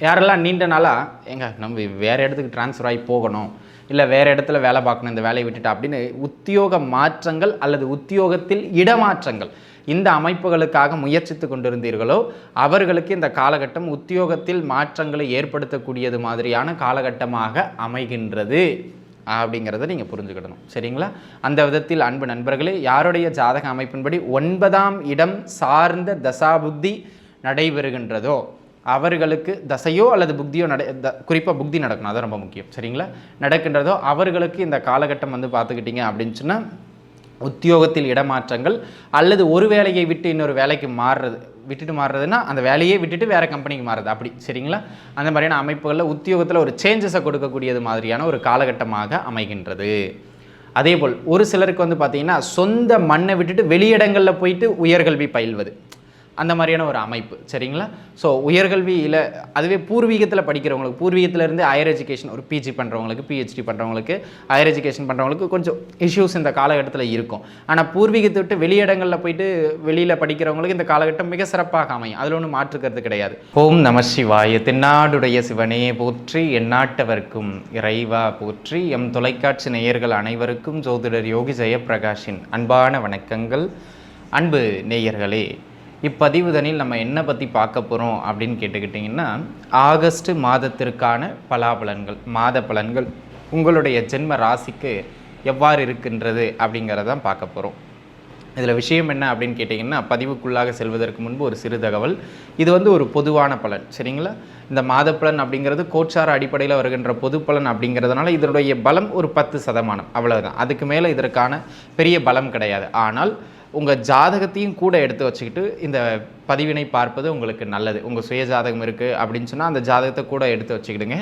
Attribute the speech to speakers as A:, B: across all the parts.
A: யாரெல்லாம் நீண்ட நாளாக எங்க நம்ம வேறு இடத்துக்கு ட்ரான்ஸ்ஃபர் ஆகி போகணும் இல்லை வேறு இடத்துல வேலை பார்க்கணும் இந்த வேலையை விட்டுட்டு அப்படின்னு உத்தியோக மாற்றங்கள் அல்லது உத்தியோகத்தில் இடமாற்றங்கள் இந்த அமைப்புகளுக்காக முயற்சித்து கொண்டிருந்தீர்களோ அவர்களுக்கு இந்த காலகட்டம் உத்தியோகத்தில் மாற்றங்களை ஏற்படுத்தக்கூடியது மாதிரியான காலகட்டமாக அமைகின்றது அப்படிங்கிறத நீங்கள் புரிஞ்சுக்கிடணும். சரிங்களா? அந்த விதத்தில் அன்பு நண்பர்களே யாருடைய ஜாதக அமைப்பின்படி ஒன்பதாம் இடம் சார்ந்த தசாபுத்தி நடைபெறுகின்றதோ அவர்களுக்கு தசையோ அல்லது புக்தியோ நட குறிப்பாக புக்தி நடக்கணும். அது ரொம்ப முக்கியம். சரிங்களா? நடக்கின்றதோ அவர்களுக்கு இந்த காலகட்டம் வந்து பார்த்துக்கிட்டிங்க அப்படின்னு சொன்னால் உத்தியோகத்தில் இடமாற்றங்கள் அல்லது ஒரு வேலையை விட்டு இன்னொரு வேலைக்கு மாறுறது விட்டுட்டு மாறுறதுன்னா அந்த வேலையே விட்டுட்டு வேறு கம்பெனிக்கு மாறுறது. அப்படி. சரிங்களா? அந்த மாதிரியான அமைப்புகளில் உத்தியோகத்தில் ஒரு சேஞ்சஸை கொடுக்கக்கூடியது மாதிரியான ஒரு காலகட்டமாக அமைகின்றது. அதேபோல் ஒரு சிலருக்கு வந்து பார்த்தீங்கன்னா சொந்த மண்ணை விட்டுட்டு வெளியிடங்களில் போயிட்டு உயர்கல்வி பயில்வது. அந்த மாதிரியான ஒரு அமைப்பு சரிங்களா? ஸோ உயர்கல்வியில் அதுவே பூர்வீகத்தில் படிக்கிறவங்களுக்கு பூர்வீகத்திலேருந்து ஹையர் எஜுகேஷன் ஒரு பிஜி பண்ணுறவங்களுக்கு பிஹெச்டி பண்ணுறவங்களுக்கு ஹையர் எஜுகேஷன் பண்ணுறவங்களுக்கு கொஞ்சம் இஷ்யூஸ் இந்த காலகட்டத்தில் இருக்கும். ஆனால் பூர்வீகத்தை விட்டு வெளியிடங்களில் போயிட்டு வெளியில் படிக்கிறவங்களுக்கு இந்த காலகட்டம் மிக சிறப்பாக அமையும். அதில் ஒன்றும் மாற்றுக்கிறது கிடையாது. ஓம் நம சிவாய. தென்னாடுடைய சிவனே போற்றி எந்நாட்டவர்க்கும் இறைவா போற்றி. எம் தொலைக்காட்சி நேயர்கள் அனைவருக்கும் ஜோதிடர் யோகி ஜெயபிரகாஷின் அன்பான வணக்கங்கள். அன்பு நேயர்களே இப்பதிவுதனில் நம்ம என்ன பற்றி பார்க்க போகிறோம் அப்படின்னு கேட்டுக்கிட்டிங்கன்னா ஆகஸ்ட் மாதத்திற்கான பலாபலன்கள் மாத பலன்கள் உங்களுடைய ஜென்ம ராசிக்கு எவ்வாறு இருக்கின்றது அப்படிங்கிறதான் பார்க்க போகிறோம் இதில் விஷயம் என்ன அப்படின்னு கேட்டிங்கன்னா பதிவுக்குள்ளாக செல்வதற்கு முன்பு ஒரு சிறு தகவல். இது வந்து ஒரு பொதுவான பலன் சரிங்களா? இந்த மாத பலன் அப்படிங்கிறது கோச்சார அடிப்படையில் வருகின்ற பொது பலன் அப்படிங்கிறதுனால இதனுடைய பலம் ஒரு பத்து சதமானம் அவ்வளவுதான். அதுக்கு மேலே இதற்கான பெரிய பலம் கிடையாது. ஆனால் உங்கள் ஜாதகத்தையும் கூட எடுத்து வச்சுக்கிட்டு இந்த பதிவினை பார்ப்பது உங்களுக்கு நல்லது. உங்கள் சுய ஜாதகம் இருக்குது அப்படின்னு சொன்னால் அந்த ஜாதகத்தை கூட எடுத்து வச்சுக்கிடுங்க.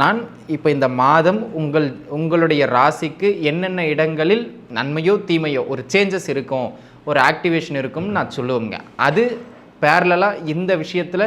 A: நான் இப்போ இந்த மாதம் உங்கள் உங்களுடைய ராசிக்கு என்னென்ன இடங்களில் நன்மையோ தீமையோ ஒரு சேஞ்சஸ் இருக்கும் ஒரு ஆக்டிவேஷன் இருக்கும்னு நான் சொல்லுவேங்க. அது பேரலாக இந்த விஷயத்தில்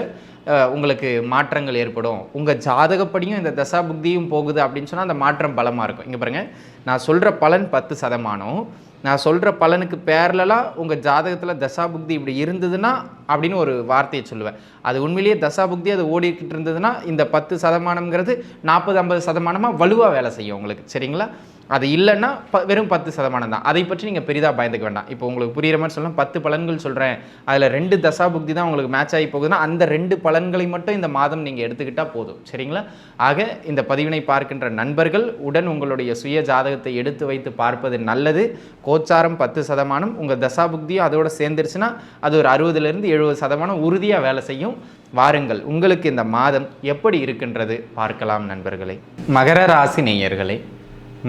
A: உங்களுக்கு மாற்றங்கள் ஏற்படும். உங்கள் ஜாதகப்படியும் இந்த தசா புக்தியும் போகுது அப்படின்னு சொன்னால் அந்த மாற்றம் பலமாக இருக்கும். இங்கே பாருங்கள் நான் சொல்கிற பலன் பத்து சதமானம். நான் சொல்கிற பலனுக்கு பேரலாக உங்கள் ஜாதகத்தில் தசாபுக்தி இப்படி இருந்ததுன்னா அப்படின்னு ஒரு வார்த்தையை சொல்லுவேன். அது உண்மையிலேயே தசாபுக்தி அது ஓடிக்கிட்டு இருந்ததுன்னா இந்த பத்து சதமானம்ங்கிறது நாற்பது ஐம்பது சதமானமாக வலுவாக வேலை செய்யும் உங்களுக்கு. சரிங்களா? அது இல்லைன்னா ப வெறும் பத்து சதமானம் தான். அதை பற்றி நீங்கள் பெரிதாக பயந்துக்க வேண்டாம். இப்போ உங்களுக்கு புரிகிற மாதிரி சொல்லலாம் பத்து பலன்கள் சொல்கிறேன் அதில் ரெண்டு தசா புக்தி தான் உங்களுக்கு மேட்ச் ஆகி போகுதுன்னா அந்த ரெண்டு பலன்களை மட்டும் இந்த மாதம் நீங்கள் எடுத்துக்கிட்டால் போதும். சரிங்களா? ஆக இந்த பதிவினை பார்க்கின்ற நண்பர்கள் உடன் உங்களுடைய சுய ஜாதகத்தை எடுத்து வைத்து பார்ப்பது நல்லது. கோச்சாரம் பத்து சதமானம் உங்கள் தசா புக்தியும் அதோட சேர்ந்துருச்சுன்னா அது ஒரு அறுபதுலேருந்து எழுபது சதமானம் உறுதியாக வேலை செய்யும். வாருங்கள் உங்களுக்கு இந்த மாதம் எப்படி இருக்கின்றது பார்க்கலாம் நண்பர்களே. மகர ராசி நேயர்களே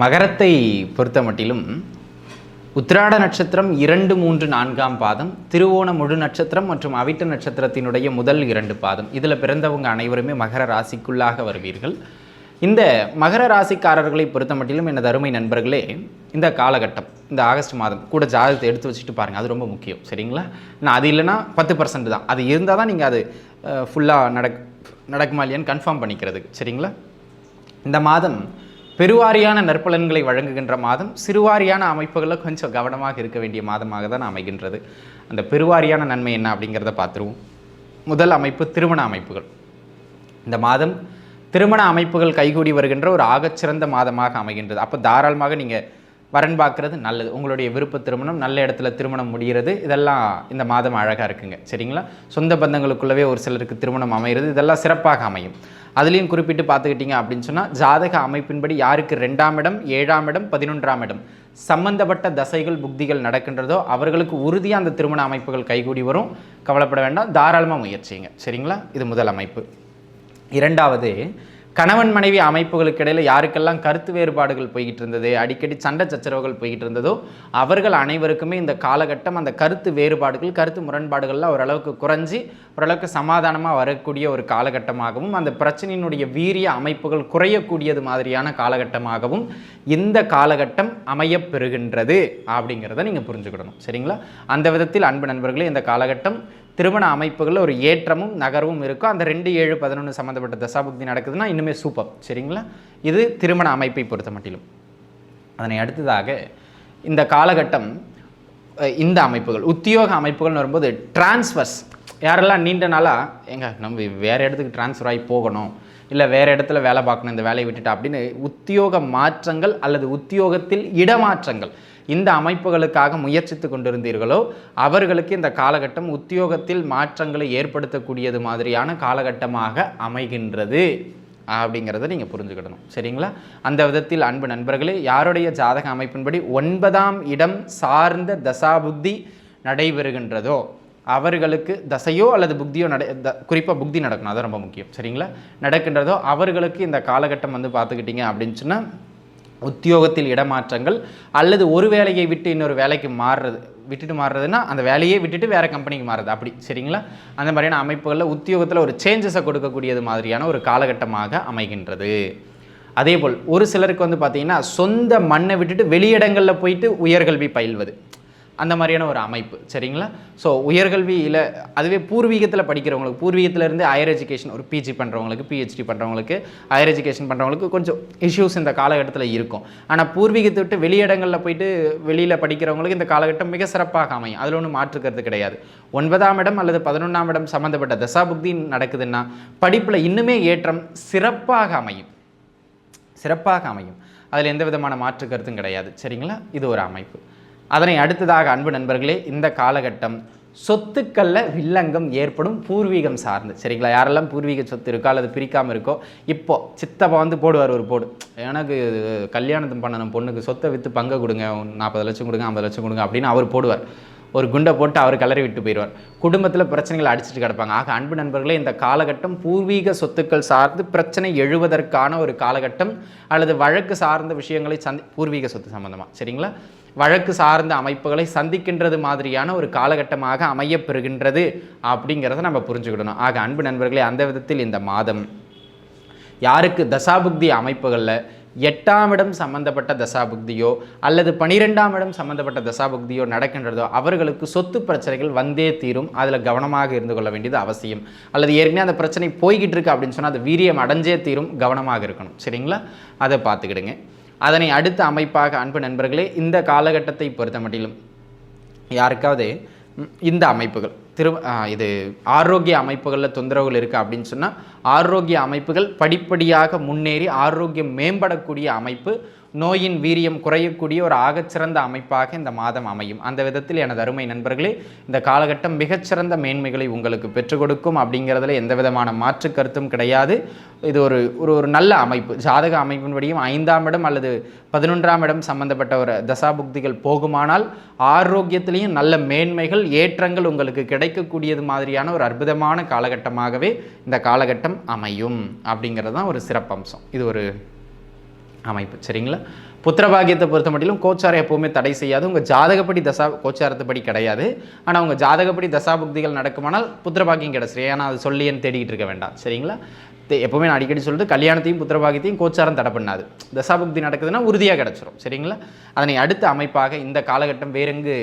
A: மகரத்தை பொறுத்த மட்டிலும் உத்திராட நட்சத்திரம் இரண்டு மூன்று நான்காம் பாதம் திருவோண முழு நட்சத்திரம் மற்றும் அவிட்ட நட்சத்திரத்தினுடைய முதல் இரண்டு பாதம். இதில் பிறந்தவங்க அனைவருமே மகர ராசிக்குள்ளாக வருவீர்கள். இந்த மகர ராசிக்காரர்களை பொறுத்த மட்டிலும் எனது அருமை நண்பர்களே இந்த காலகட்டம் இந்த ஆகஸ்ட் மாதம் கூட ஜாதகத்தை எடுத்து வச்சுட்டு பாருங்கள் அது ரொம்ப முக்கியம் சரிங்களா? நான் அது இல்லைன்னா பத்து பர்சன்ட் தான். அது இருந்தால் தான் நீங்கள் அது ஃபுல்லாக நடக் நடக்குமா இல்லையான்னு கன்ஃபார்ம் பண்ணிக்கிறதுக்கு சரிங்களா? இந்த மாதம் பெருவாரியான நற்பலன்களை வழங்குகின்ற மாதம் சிறுவாரியான அமைப்புகளில் கொஞ்சம் கவனமாக இருக்க வேண்டிய மாதமாக தான் அமைகின்றது. அந்த பெருவாரியான நன்மை என்ன அப்படிங்கிறத பார்த்துருவோம். முதல் அமைப்பு திருமண அமைப்புகள். இந்த மாதம் திருமண அமைப்புகள் கைகூடி வருகின்ற ஒரு ஆகச்சிறந்த மாதமாக அமைகின்றது. அப்போ தாராளமாக நீங்கள் வரன் பார்க்குறது நல்லது. உங்களுடைய விருப்ப திருமணம் நல்ல இடத்துல திருமணம் முடிகிறது. இதெல்லாம் இந்த மாதம் அழகாக இருக்குங்க. சரிங்களா? சொந்த பந்தங்களுக்குள்ளவே ஒரு சிலருக்கு திருமணம் அமைகிறது. இதெல்லாம் சிறப்பாக அமையும். அதுலேயும் குறிப்பிட்டு பார்த்துக்கிட்டிங்க அப்படின்னு சொன்னால் ஜாதக அமைப்பின்படி யாருக்கு ரெண்டாம் இடம் ஏழாம் இடம் பதினொன்றாம் இடம் சம்பந்தப்பட்ட தசைகள் புக்திகள் நடக்கின்றதோ அவர்களுக்கு உறுதியாக அந்த திருமண அமைப்புகள் கைகூடி வரும். கவலைப்பட வேண்டாம். தாராளமாக முயற்சிங்க. சரிங்களா? இது முதல் அமைப்பு. இரண்டாவது கணவன் மனைவி அமைப்புகளுக்கு இடையில் யாருக்கெல்லாம் கருத்து வேறுபாடுகள் போய்கிட்டு இருந்தது அடிக்கடி சண்டை சச்சரவுகள் போய்கிட்டு இருந்ததோ அவர்கள் அனைவருக்குமே இந்த காலகட்டம் அந்த கருத்து வேறுபாடுகள் கருத்து முரண்பாடுகள்லாம் ஓரளவுக்கு குறைஞ்சி ஓரளவுக்கு சமாதானமாக வரக்கூடிய ஒரு காலகட்டமாகவும் அந்த பிரச்சனையினுடைய வீரிய அமைப்புகள் குறையக்கூடியது மாதிரியான காலகட்டமாகவும் இந்த காலகட்டம் அமையப்பெறுகின்றது அப்படிங்கிறத நீங்கள் புரிஞ்சுக்கிடணும். சரிங்களா? அந்த விதத்தில் அன்பு நண்பர்களே இந்த காலகட்டம் திருமண அமைப்புகளில் ஒரு ஏற்றமும் நகர்வும் இருக்கும் அந்த ரெண்டு ஏழு பதினொன்று சம்மந்தப்பட்ட தசாபுக்தி நடக்குதுன்னா இன்னுமே சூப்பர். சரிங்களா? இது திருமண அமைப்பை பொறுத்த மட்டிலும். அதனை அடுத்ததாக இந்த காலகட்டம் இந்த அமைப்புகள் உத்தியோக அமைப்புகள்னு வரும்போது டிரான்ஸ்ஃபர்ஸ் யாரெல்லாம் நீண்ட நாளாக ஏங்க நம்ம வேறு இடத்துக்கு ட்ரான்ஸ்ஃபர் ஆகி போகணும் இல்லை வேறு இடத்துல வேலை பார்க்கணும் இந்த வேலையை விட்டுட்டா அப்படின்னு உத்தியோக மாற்றங்கள் அல்லது உத்தியோகத்தில் இடமாற்றங்கள். இந்த அமைப்புகளுக்காக முயற்சித்து கொண்டிருந்தீர்களோ அவர்களுக்கு இந்த காலகட்டம் உத்தியோகத்தில் மாற்றங்களை ஏற்படுத்தக்கூடியது மாதிரியான காலகட்டமாக அமைகின்றது அப்படிங்கிறத நீங்கள் புரிஞ்சுக்கிடணும். சரிங்களா? அந்த விதத்தில் அன்பு நண்பர்களே யாருடைய ஜாதக அமைப்பின்படி ஒன்பதாம் இடம் சார்ந்த தசாபுத்தி நடைபெறுகின்றதோ அவர்களுக்கு தசையோ அல்லது புக்தியோ நட குறிப்பாக புக்தி நடக்கணும். அது ரொம்ப முக்கியம். சரிங்களா? நடக்கின்றதோ அவர்களுக்கு இந்த காலகட்டம் வந்து பார்த்துக்கிட்டிங்க அப்படின்னு சொன்னால் உத்தியோகத்தில் இடமாற்றங்கள் அல்லது ஒரு வேலையை விட்டு இன்னொரு வேலைக்கு மாறுறது விட்டுட்டு மாறுறதுன்னா அந்த வேலையே விட்டுட்டு வேறு கம்பெனிக்கு மாறுறது. அப்படி. சரிங்களா? அந்த மாதிரியான அமைப்புகளில் உத்தியோகத்தில் ஒரு சேஞ்சஸை கொடுக்கக்கூடியது மாதிரியான ஒரு காலகட்டமாக அமைகின்றது. அதேபோல் ஒரு சிலருக்கு வந்து பார்த்திங்கன்னா சொந்த மண்ணை விட்டுட்டு வெளியிடங்களில் போயிட்டு உயர்கல்வி பயில்வது. அந்த மாதிரியான ஒரு அமைப்பு சரிங்களா? ஸோ உயர்கல்வியில் அதுவே பூர்வீகத்தில் படிக்கிறவங்களுக்கு பூர்வீகத்திலேருந்து ஹையர் எஜுகேஷன் ஒரு பிஜி பண்ணுறவங்களுக்கு பிஹெச்டி பண்ணுறவங்களுக்கு ஹையர் எஜுகேஷன் பண்ணுறவங்களுக்கு கொஞ்சம் இஷ்யூஸ் இந்த காலகட்டத்தில் இருக்கும். ஆனால் பூர்வீகத்தை விட்டு வெளியிடங்களில் போயிட்டு வெளியில் படிக்கிறவங்களுக்கு இந்த காலகட்டம் மிக சிறப்பாக அமையும். அதில் ஒன்றும் மாற்றுக்கிறது கிடையாது. ஒன்பதாம் இடம் அல்லது பதினொன்றாம் இடம் சம்மந்தப்பட்ட தசாபுக்தி நடக்குதுன்னா படிப்பில் இன்னுமே ஏற்றம் சிறப்பாக அமையும். சிறப்பாக அமையும். அதில் எந்த விதமான மாற்று கருத்தும் கிடையாது. சரிங்களா? இது ஒரு அமைப்பு. அதனை அடுத்ததாக அன்பு நண்பர்களே இந்த காலகட்டம் சொத்துக்களில் வில்லங்கம் ஏற்படும் பூர்வீகம் சார்ந்து. சரிங்களா? யாரெல்லாம் பூர்வீக சொத்து இருக்கோ அல்லது பிரிக்காமல் இருக்கோ இப்போது சித்தப்பா வந்து போடுவார் ஒரு போடு. எனக்கு கல்யாணம் பண்ணணும் பொண்ணுக்கு சொத்தை விற்று பங்கு கொடுங்க நாற்பது லட்சம் கொடுங்க ஐம்பது லட்சம் கொடுங்க அப்படின்னு அவர் போடுவார். ஒரு குண்டை போட்டு அவர் கலரி விட்டு போயிடுவார். குடும்பத்தில் பிரச்சனைகளை அடிச்சுட்டு கிடப்பாங்க. ஆக அன்பு நண்பர்களே இந்த காலகட்டம் பூர்வீக சொத்துக்கள் சார்ந்து பிரச்சனை எழுவதற்கான ஒரு காலகட்டம் அல்லது வழக்கு சார்ந்த விஷயங்களை சந்தி பூர்வீக சொத்து சம்மந்தமாக சரிங்களா? வழக்கு சார்ந்த அமைப்புகளை சந்திக்கின்றது மாதிரியான ஒரு காலகட்டமாக அமையப்பெறுகின்றது அப்படிங்கிறத நம்ம புரிஞ்சுக்கிடணும். ஆக அன்பு நண்பர்களே அந்த விதத்தில் இந்த மாதம் யாருக்கு தசாபுக்தி அமைப்புகளில் எட்டாம் இடம் சம்பந்தப்பட்ட தசாபுக்தியோ அல்லது பனிரெண்டாம் இடம் சம்பந்தப்பட்ட தசாபுக்தியோ நடக்கின்றதோ அவர்களுக்கு சொத்து பிரச்சனைகள் வந்தே தீரும். அதில் கவனமாக இருந்து கொள்ள வேண்டியது அவசியம். அல்லது ஏற்கனவே அந்த பிரச்சனை போய்கிட்டு இருக்கு அப்படின்னு சொன்னால் அது வீரியம் அடைஞ்சே தீரும் கவனமாக இருக்கணும். சரிங்களா? அதை பார்த்துக்கிடுங்க. அதனை அடுத்த அமைப்பாக அன்பு நண்பர்களே இந்த காலகட்டத்தை பொறுத்த மட்டிலும் யாருக்காவது இந்த அமைப்புகள் திரு இது ஆரோக்கிய அமைப்புகளில் தொந்தரவுகள் இருக்குது அப்படின்னு சொன்னால் ஆரோக்கிய அமைப்புகள் படிப்படியாக முன்னேறி ஆரோக்கியம் மேம்படக்கூடிய அமைப்பு நோயின் வீரியம் குறையக்கூடிய ஒரு ஆகச்சிறந்த அமைப்பாக இந்த மாதம் அமையும். அந்த விதத்தில் எனது அருமை நண்பர்களே இந்த காலகட்டம் மிகச்சிறந்த மேன்மைகளை உங்களுக்கு பெற்றுக் கொடுக்கும் அப்படிங்கிறதுல எந்த விதமான மாற்று கருத்தும் கிடையாது. இது ஒரு ஒரு ஒரு நல்ல அமைப்பு. ஜாதக அமைப்பின்படியும் ஐந்தாம் இடம் அல்லது பதினொன்றாம் இடம் சம்பந்தப்பட்ட ஒரு தசாபுக்திகள் போகுமானால் ஆரோக்கியத்திலையும் நல்ல மேன்மைகள் ஏற்றங்கள் உங்களுக்கு கிடைக்கக்கூடியது மாதிரியான ஒரு அற்புதமான காலகட்டமாகவே இந்த காலகட்டம் அமையும் அப்படிங்கிறது தான் ஒரு சிறப்பம்சம். இது ஒரு அமைப்பு. சரிங்களா? புத்திரபாகியத்தை பொறுத்த மட்டிலும் கோச்சாரம் எப்போவுமே தடை செய்யாது. உங்கள் ஜாதகப்படி தசா கோச்சாரத்துப்படி கிடையாது. ஆனால் உங்கள் ஜாதகப்படி தசாபுக்திகள் நடக்குமானால் புத்திரபாகியம் கிடச்சிரு ஏன்னா அது சொல்லியன்னு தேடிக்கிட்டு இருக்க வேண்டாம். சரிங்களா? எப்போவுமே நான் அடிக்கடி சொல்லிட்டு கல்யாணத்தையும் புத்திரபாகியத்தையும் கோச்சாரம் தடை பண்ணாது. தசாபுக்தி நடக்குதுன்னா உறுதியாக கிடச்சிரும். சரிங்களா? அதனை அடுத்த அமைப்பாக இந்த காலகட்டம் வேறெங்கு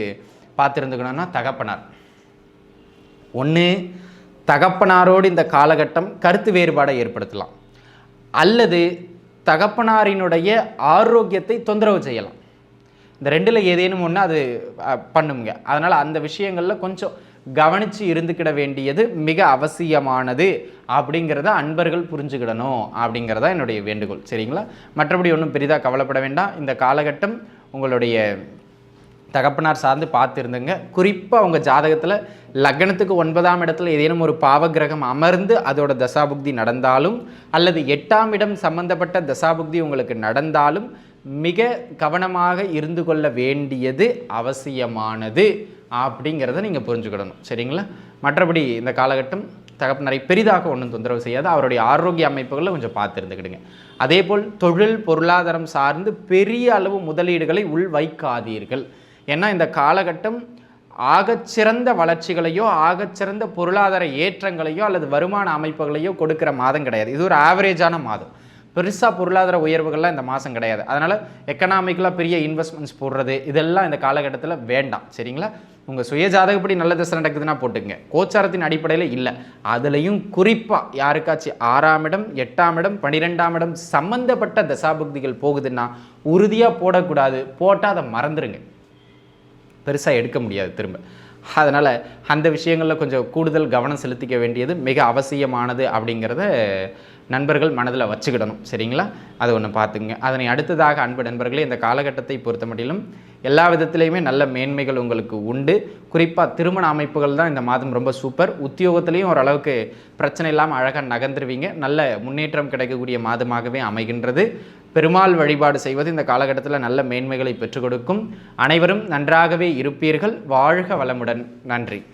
A: பார்த்துருந்துக்கணும்னா தகப்பனார். ஒன்று தகப்பனாரோடு இந்த காலகட்டம் கருத்து வேறுபாடை ஏற்படுத்தலாம். அல்லது தகப்பனாரினுடைய ஆரோக்கியத்தை தொந்தரவு செய்யலாம். இந்த ரெண்டில் ஏதேனும் ஒன்று அது பண்ணுங்க. அதனால் அந்த விஷயங்களில் கொஞ்சம் கவனித்து இருந்துக்கிட வேண்டியது மிக அவசியமானது அப்படிங்கிறத அன்பர்கள் புரிஞ்சுக்கிடணும் அப்படிங்கிறதா என்னுடைய வேண்டுகோள். சரிங்களா? மற்றபடி ஒன்றும் பெரிதாக கவலைப்பட வேண்டாம். இந்த காலகட்டம் உங்களுடைய தகப்பனார் சார்ந்து பார்த்துருந்துங்க. குறிப்பாக அவங்க ஜாதகத்தில் லக்னத்துக்கு ஒன்பதாம் இடத்துல ஏதேனும் ஒரு பாவகிரகம் அமர்ந்து அதோட தசாபுக்தி நடந்தாலும் அல்லது எட்டாம் இடம் சம்பந்தப்பட்ட தசாபுக்தி உங்களுக்கு நடந்தாலும் மிக கவனமாக இருந்து கொள்ள வேண்டியது அவசியமானது அப்படிங்கிறத நீங்கள் புரிஞ்சுக்கிடணும். சரிங்களா? மற்றபடி இந்த காலகட்டம் தகப்பனரை பெரிதாக ஒன்றும் தொந்தரவு செய்யாது. அவருடைய ஆரோக்கிய அமைப்புகளை கொஞ்சம் பார்த்து இருந்துக்கிடுங்க அதே போல் தொழில் பொருளாதாரம் சார்ந்து பெரிய அளவு முதலீடுகளை உள் வைக்காதீர்கள் ஏன்னா இந்த காலகட்டம் ஆகச்சிறந்த வளர்ச்சிகளையோ ஆகச்சிறந்த பொருளாதார ஏற்றங்களையோ அல்லது வருமான அமைப்புகளையோ கொடுக்குற மாதம் கிடையாது. இது ஒரு ஆவரேஜான மாதம். பெருசாக பொருளாதார உயர்வுகள்லாம் இந்த மாதம் கிடையாது. அதனால் எக்கனாமிக்கலாக பெரிய இன்வெஸ்ட்மெண்ட்ஸ் போடுறது இதெல்லாம் இந்த காலகட்டத்தில் வேண்டாம். சரிங்களா? உங்கள் சுய ஜாதகப்படி நல்ல திசை நடக்குதுன்னா போட்டுங்க கோச்சாரத்தின் அடிப்படையில் இல்லை. அதுலேயும் குறிப்பாக யாருக்காச்சும் ஆறாம் இடம் எட்டாம் இடம் பன்னிரெண்டாம் இடம் சம்மந்தப்பட்ட தசாபக்திகள் போகுதுன்னா உறுதியாக போடக்கூடாது. போட்டால் அதை மறந்துடுங்க பெருசாக எடுக்க முடியாது திரும்ப. அதனால் அந்த விஷயங்களில் கொஞ்சம் கூடுதல் கவனம் செலுத்திக்க வேண்டியது மிக அவசியமானது அப்படிங்கிறத நண்பர்கள் மனதில் வச்சுக்கிடணும். சரிங்களா? அது ஒன்று பார்த்துங்க அதனை அடுத்ததாக அன்பு நண்பர்களே இந்த காலகட்டத்தை பொறுத்த மட்டிலும் எல்லா விதத்திலையுமே நல்ல மேன்மைகள் உங்களுக்கு உண்டு. குறிப்பாக திருமண அமைப்புகள் தான் இந்த மாதம் ரொம்ப சூப்பர். உத்தியோகத்திலையும் ஓரளவுக்கு பிரச்சனை இல்லாமல் அழகாக நகர்ந்துருவீங்க. நல்ல முன்னேற்றம் கிடைக்கக்கூடிய மாதமாகவே அமைகின்றது. பெருமாள் வழிபாடு செய்வது இந்த காலகட்டத்தில் நல்ல மேன்மைகளை பெற்றுக் கொடுக்கும். அனைவரும் நன்றாகவே இருப்பீர்கள். வாழ்க வளமுடன். நன்றி.